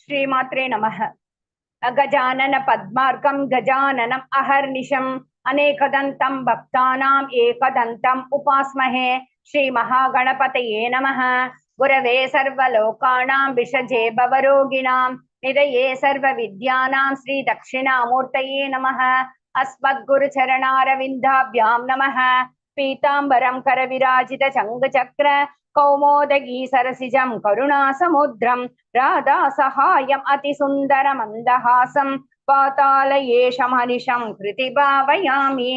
ஸ்ரீமாத்ரே நமக அகஜானன பத்மார்க்கம் கஜானனம் அஹர்நிஷம் அநேகதந்தம் பக்தானாம் ஏகதந்தம் உபாஸ்மஹே ஸ்ரீ மகாகணபதையே நம குரவே சர்வலோகாணாம் விஷஜே பவரோகிணாம் நிதையே சர்வ வித்யானாம் ஸ்ரீ தட்சிணாமூர்த்தையே நம अस्मद्गुरुचरणारविन्दाभ्यां नमः पीताम्बरं करविराजितचङ्गचक्र कौमोदगी सरसिजं करुणा समुद्रं अतिसुन्दरमन्दहासं पातालयेशमनिशं कृति भावयामि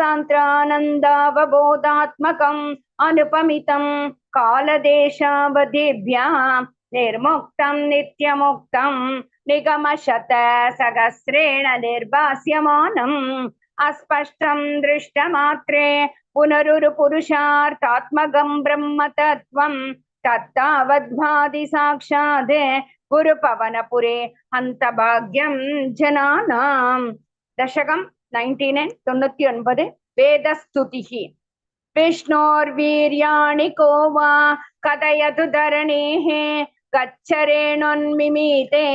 सान्त्रानन्दावबोधात्मकम् अनुपमितं कालदेशादिव्या निर्मुक्तं नित्यमुक्तं निगमशतसहस्रेण निर्भास्यमानम् अस्पष्टं दृष्टमात्रे புனருரு புருஷார்த்தாத்மகம் பிரம்ம தத்வம் தத்தாவத்வாதி சாட்சாத் குரு பவனபுரே அந்த பாக்யம் ஜனானாம். தசகம் நைன்டி நைன் தொண்ணூத்தி ஒன்பது வேதஸ்துதிகி விஷ்ணோர்வீரியாணி கோவா கதயது தரணேः கச்சரேணொன்மிமீதே.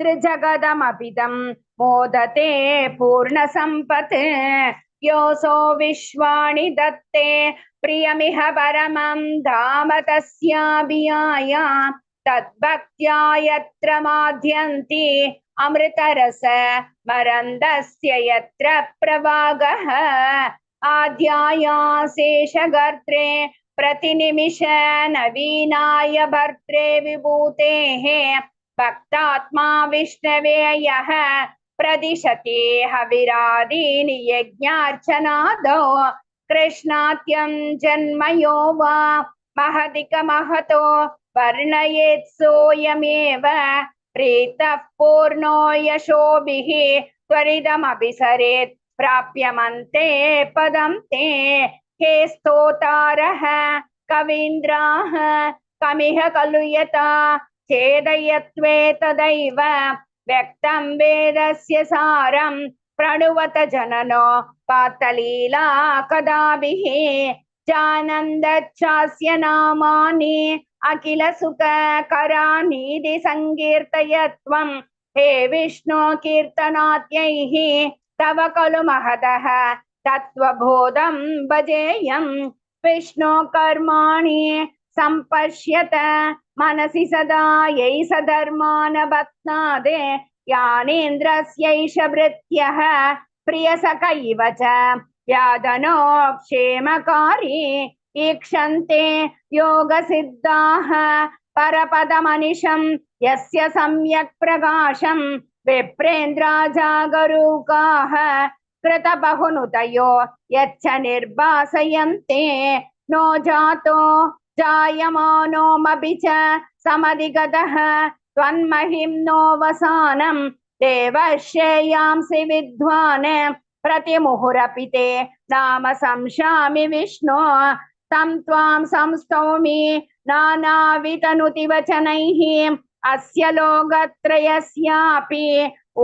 त्रिजगदमपिदं मोदते पूर्णसम्पत्। योऽसो विश्वाणि दत्ते प्रियमिह परमं धाम तस्याभियाय। तद्भक्त्या यत्र माध्यन्ति अमृतरस मरन्दस्य यत्र प्रवागः। आध्यायाशेषगर्त्रे प्रतिनिमिष नवीनाय भर्त्रे विभूतेः भक्तात्मा विष्णवे यः प्रदिशति हविरादीनि यज्ञार्चनादौ कृष्णात्यं जन्मयो वा महदिकमहतो वर्णयेत् सोऽयमेव प्रीतः पूर्णो यशोभिः त्वरिदमभिसरेत् प्राप्यमन्ते पदं ते। हे स्तोतारः कवीन्द्राः, कमिह खलु यथा चेदयत्वे तदैव व्यक्तं वेदस्य सारं प्रणुवत जननो पातलीला कदाभिः जानन्दच्छास्य नामानि अखिल सुख करानीति सङ्कीर्तयत्वं हे विष्णु कीर्तनाद्यैः तव खलु महदः तत्त्वबोधं भजेयं विष्णु कर्माणि सम्पश्यत मनसि सदा यै सधर्मान भक्तादे यानेन्द्रस्यैष भृत्यः प्रियसख इव च। व्याधनो क्षेमकारी ईक्षन्ते योगसिद्धाः परपदमनिशं यस्य सम्यक् प्रकाशं विप्रेन्द्राजागरूकाः कृतबहुनुतयो यच्च निर्भासयन्ते नो जातो जायमानोमपि च समधिगतः त्वन्महिम्नोऽवसानं देवश्रेयांसि विद्वान् प्रतिमुहुरपि ते नाम संशामि विष्णो। तं त्वां संस्तौमि नानावितनुति वचनैः अस्य लोकत्रयस्यापि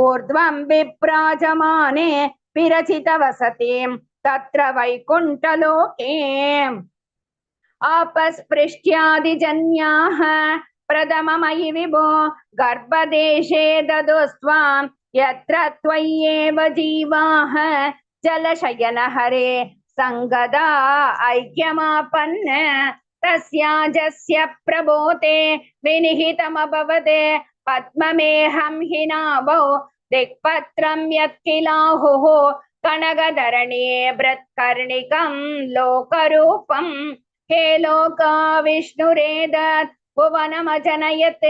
ऊर्ध्वं विप्राजमाने विरचितवसतिं। तत्र वैकुण्ठलोके। आपस्पृष्ट्यादिजन्याः प्रथममयि विभो गर्भदेशे ददुस्त्वां यत्र त्वय्येव जीवाः जलशयनहरे सङ्गदा ऐक्यमापन्न तस्याजस्य प्रबोते विनिहितमभवत्, पद्ममेहं हि नाभौ दिक्पत्रं यत्किलाहुः कनकधरणे भृत्कर्णिकं लोकरूपं हे लोका विष्णुरेदत् भुवनमजनयत्,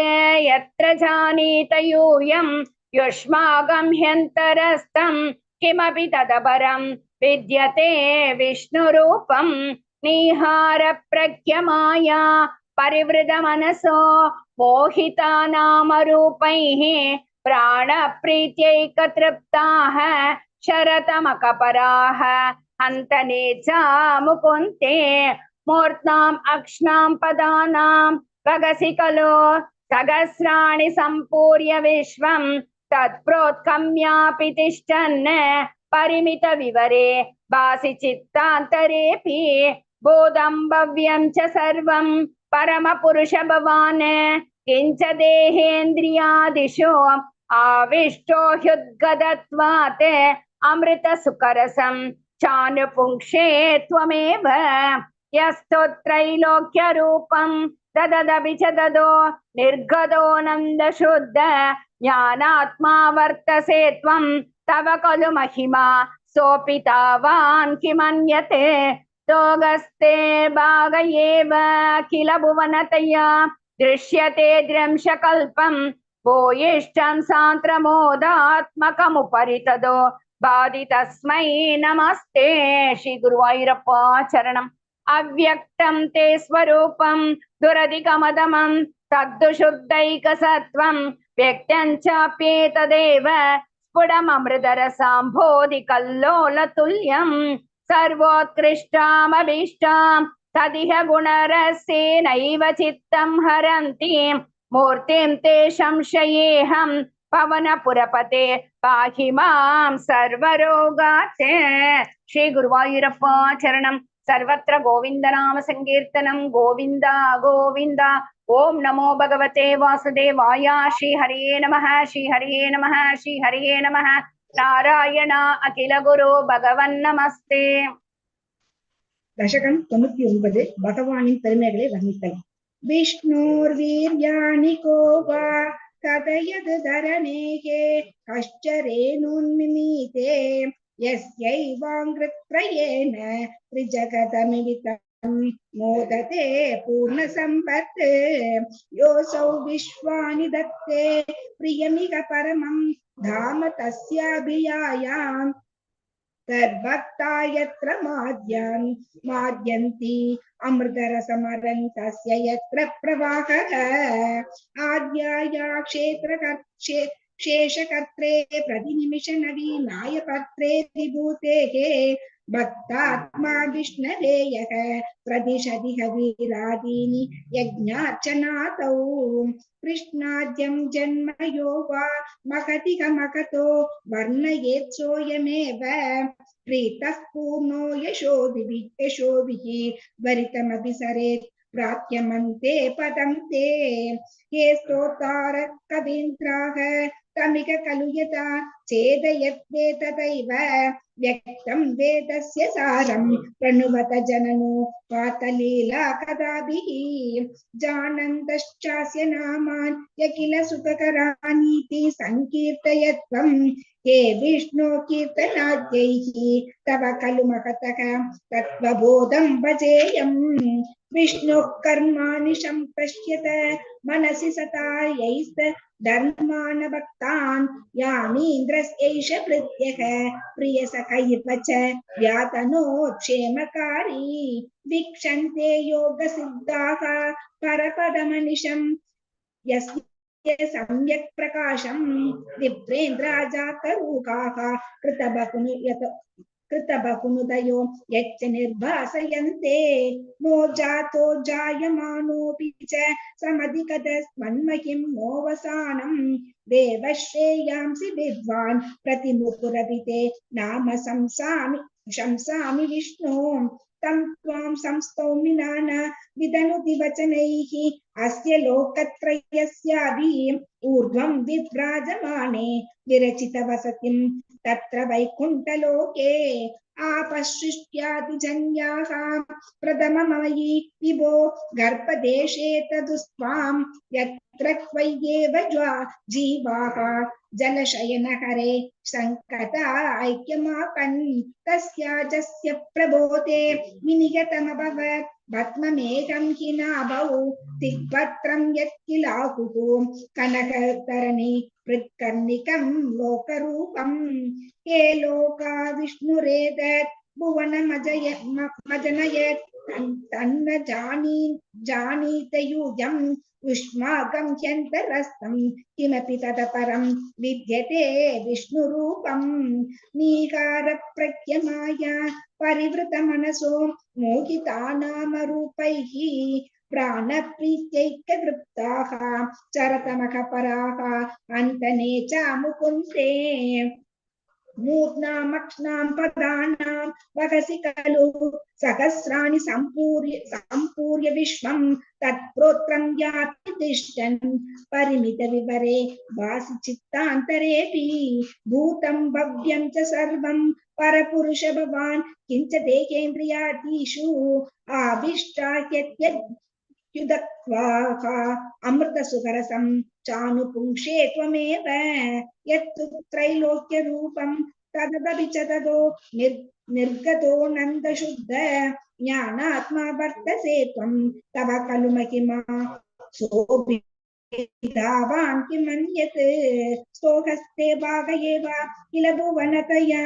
यत्र जानीत यूयं युष्माकं ह्यन्तरस्थं किमपि तदपरं विद्यते विष्णुरूपं, निहारप्रज्ञमाया, परिवृतमनसो मोहिता नामरूपैः प्राणप्रीत्यैकतृप्ताः, शरतमकपराः हन्तने च मुकुन्ते मूर्त्नाम् अक्ष्णां पदानां गगसि खलु सहस्राणि सम्पूर्य विश्वं तत्प्रोत्कम्यापि तिष्ठन् परिमितविवरे भासि चित्तान्तरेऽपि भूतं भव्यं च सर्वं परमपुरुष भवान् किञ्च देहेन्द्रियादिषु आविष्टो ह्युद्गतत्वात् अमृतसुकरसं चानुपुङ्क्षे त्वमेव यस्तो त्रैलोक्यरूपं तददपि च ददो निर्गतो नन्दशुद्ध ज्ञानात्मा वर्तसे त्वं तव खलु महिमा सोऽपि तावान् किमन्यते दोगस्ते भाग एव किल भुवनतया दृश्यते द्रंशकल्पं भूयिष्ठं सान्त्रमोदात्मकमुपरि तदो बाधि तस्मै नमस्ते श्रीगुरुवायूरप्पा चरणम् अव्यक्तं ते स्वरूपं दुरधिकमदमं तद्दुशुद्धैकसत्त्वं व्यक्त्यं चाप्येतदेव स्फुटममृतरसाम्भोधि कल्लोलतुल्यं सर्वोत्कृष्टामभीष्टां तदिह गुणरसेनैव चित्तं हरन्ति मूर्तिं ते संशयेऽहं पवनपुरपते पाहि मां सर्वरोगात् श्रीगुरुवायूरप्पा चरणं सर्वत्र गोविन्दनाम सङ्कीर्तनं गोविन्द गोविन्द ॐ नमो भगवते वासुदेवाय श्रीहरये नमः श्रीहरये नमः श्रीहरये नमः नारायण अखिल गुरु भगवन्नमस्ते தசகம் தொண்ணூத்தி ஒன்பது பகவானின் பெருமைகளை வர்ணித்தல் விஷ்ணோர் வீர்யாணி கோவா கதயது தரணேகே கஷ்டரேனுன்மிமீதே यस्यैवाङ्कृत्रयेन त्रिजगतमिलितं मोदते पूर्णसम्पत् योऽसौ विश्वानि दत्ते प्रियमिह परमं धाम तस्याभियायाम् तद्भक्ता यत्र माद्यान्, माद्यन्ति अमृतरसमरन् तस्य यत्र प्रवाहः। आद्याया क्षेत्रकर्षे शेषकर्त्रे प्रतिनिमिषनवीनाय पत्रे विभूतेः भक्तात्मा विष्णवे यः प्रदिशति हवीरादीनि यज्ञार्चनातौ। कृष्णाद्यं जन्म यो वा महति कमकतो वर्णयेत् सोऽयमेव प्रीतः पूर्णो यशोभिः यशोभिः वरितमपि सरेत् प्राप्यमन्ते पदं ये स्तोतार कवीन्द्राः यथा चेदयत्ते तथैव व्यक्तं वेदस्य सारं प्रणुवत जननो पातलीला कदाभिः जानन्तश्चास्य हे विष्णो कीर्तनाद्यैः तव खलु महतः तत्त्वबोधं भजेयम्। विष्णुः कर्माणि सम्पश्यत, मनसि सता धर्मान् भक्तान् यानीन्द्रस्यैष भृत्यः प्रियसखैव च व्यातनोक्षेमकारी। वीक्षन्ते योगसिद्धाः परपदमनिशम्, यस्य सम्यक् प्रकाशम् विप्रेन्द्राजातरूकाः कृतबहुनु यत कृतबहुनुदयो यच्च निर्भासयन्ते नो जातो जायमानोऽपि च समधिकतस्मन्महिं नोऽवसानम् देवश्रेयांसि विद्वान् प्रतिमुकुरभिते नाम संसामि शंसामि विष्णु तं त्वां संस्तौमि नाना विदनुति वचनैः अस्य लोकत्रयस्याभि ऊर्ध्वं विभ्राजमाने विरचितवसतिं तत्र वैकुण्ठलोके आपसृष्ट्यादिजन्याः प्रथममयि विभो गर्भदेशे तदुस्त्वां यत्र त्वय्येव ज्वा जीवाः जलशयनहरे सङ्कटा ऐक्यमापन् तस्याजस्य प्रबोधे विनिगतमभवत् पद्ममेघं हि नाभौ दिग्भद्रं यत्किलाहुः कनकतरणि पृत्कर्णिकं लोकरूपं हे लोका विष्णुरेतत् भुवनमजय मजनयत् तन्न जानी, जानीतयूयं युष्माकं ह्यन्तरस्तं किमपि तदपरं विद्यते विष्णुरूपं नीकारप्रज्ञमाया परिवृतमनसो मोहितानामरूपैः प्राणप्रीत्यैकतृप्ताः चरतमखपराः अन्तने च मुकुन्दे मूर्ध्नामक्ष्णां पदानां वहसि खलु सहस्राणि सम्पूर्य सम्पूर्य विश्वं तत्प्रोत्रं याति तिष्ठन् परिमितविवरे वासि चित्तान्तरेऽपि भूतं भव्यं च सर्वं परपुरुष भवान् किञ्च देहेन्द्रियादिषु आविष्टाह्यद्युदक्वाः अमृतसुखरसं चानुपुङ्क्षे त्वमेव यत्तु त्रैलोक्यरूपं तदपि च ततो निर् निर्गतो नन्दशुद्ध ज्ञानात्मा वर्तसे त्वं तव खलु महिमा सोऽपि धावान् किमन्यत् सोहस्ते भाग एव किल भुवनतया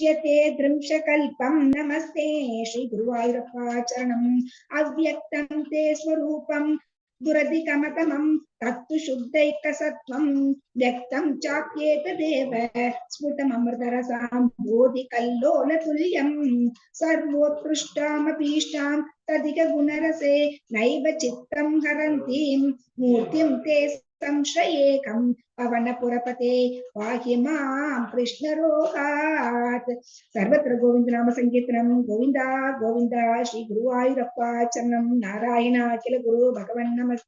दृश्यते, दृंशकल्पं। नमस्ते श्रीगुरुवायूरप्पाचरणम् अव्यक्तं ते स्वरूपं, दुरधिकमतमं, तत्तु शुद्धैकसत्त्वं। व्यक्तं चाप्येतदेव, स्फुटममृतरसां, बोधिकल्लोलतुल्यं। सर्वोत्कृष्टामपीष्टां, तदिकगुणरसे नैव चित्तं हरन्तीं। मूर्तिं ते संश्रयेकं पवनपुरपते पाहि मां कृष्णरोगात् सर्वत्र गोविन्दनाम सङ्कीर्तनं गोविन्दा गोविन्द श्री गुरुवायूरप्पा चरणं नारायण अखिल गुरु भगवन् नमस्ते